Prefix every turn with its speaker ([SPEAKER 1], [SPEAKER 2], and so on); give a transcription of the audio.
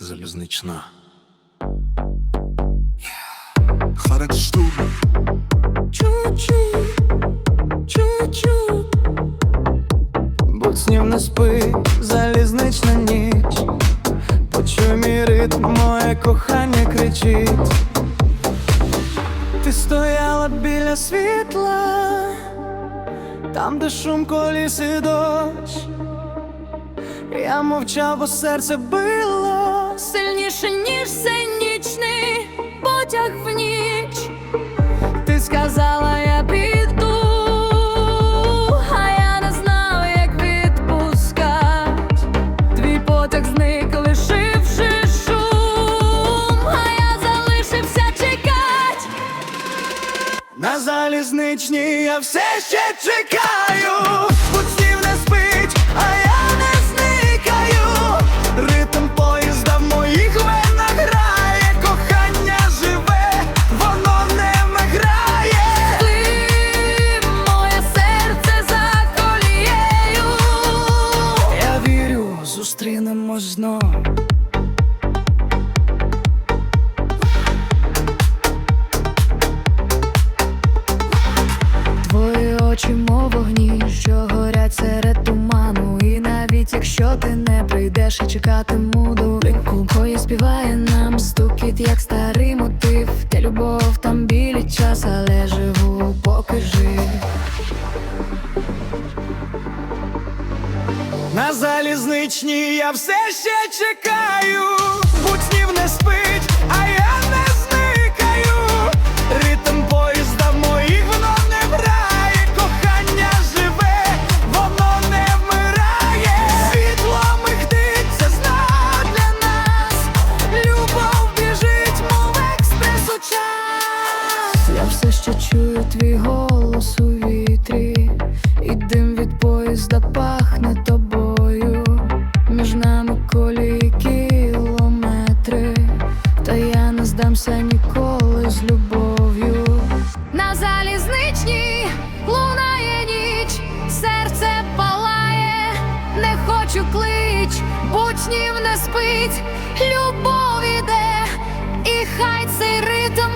[SPEAKER 1] залізнична.
[SPEAKER 2] Хараксту
[SPEAKER 3] Чуть-чуть, чуть-чуть Будь снів не спи, залізнична ніч. Почуй мій ритм, моє кохання кричить. Ти стояла біля світла Там, де шум коліс і дощ. Я мовчав, бо серце било
[SPEAKER 4] Сильніше, ніж нічний потяг в ніч.
[SPEAKER 3] Ти сказала, я піду,
[SPEAKER 4] А я не знав, як відпускать.
[SPEAKER 3] твій потяг зник, лишивши шум.
[SPEAKER 4] А я залишився чекать.
[SPEAKER 3] На залізничній я все ще чекаю, вірю, зустрінемось знов. Твої очі, мов вогні, що горять серед туману. І навіть якщо ти не прийдеш, я чекатиму до Поїзд співає нам стукіт, як старий мотив. Та любов На залізничній я все ще чекаю, будь не спить, а я не зникаю. Ритм поїзда моїх воно не грає, кохання живе, воно не вмирає. Світло мигтить, це знак для нас. Любов біжить, мов експрес у час. Я все ще чую твій голос у вітрі, і дим від поїзда не ніколи з любов'ю.
[SPEAKER 4] На залізничній лунає ніч, серце палає, не хочу клич, будь снів не спить, любов іде, і хай цей ритм